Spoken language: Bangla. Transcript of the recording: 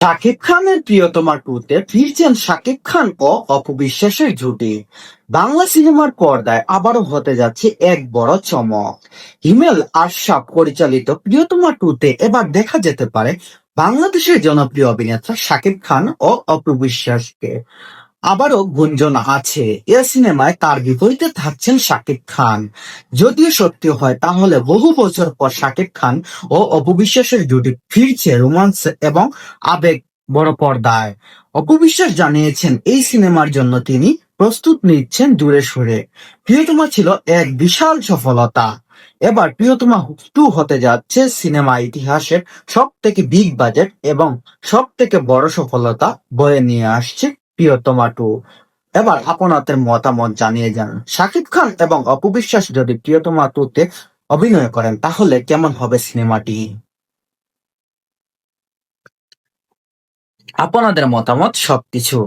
শাকিব খানের প্রিয়তমা টুতে ফিরছেন শাকিব খান ও অপবিশ্বাসের জুটি। বাংলা সিনেমার পর্দায় আবারও হতে যাচ্ছে এক বড় চমক। হিমেল আশরাফ পরিচালিত প্রিয়তমা টুতে এবার দেখা যেতে পারে বাংলাদেশের জনপ্রিয় অভিনেতা শাকিব খান ও অপবিশ্বাসকে। আবারও গুঞ্জন আছে। এ সিনেমায় তার বিপরীতে থাকছেন শাকিব খান। যদিও সত্যি হয়, তাহলে বহু বছর পর শাকিব খান ও অপবিশ্বাসের জুটি ফিরছে রোমান্স এবং আবেগ বড় পর্দায়। অপবিশ্বাস জানিয়েছেন, এই সিনেমার জন্য তিনি প্রস্তুত নিচ্ছেন দূরে সরে। প্রিয়তমা ছিল এক বিশাল সফলতা। এবার প্রিয়তমা টু হতে যাচ্ছে সিনেমা ইতিহাসের সব থেকে বিগ বাজেট এবং সব থেকে বড় সফলতা বয়ে নিয়ে আসছে প্রিয়তমা টমাটো এবার আপনাদের মতামত জানিয়ে যান। শাকিব খান এবং অপবিশ্বাস যদি প্রিয় টমাটোতে অভিনয় করেন, তাহলে কেমন হবে সিনেমাটি? আপনাদের মতামত সবকিছু।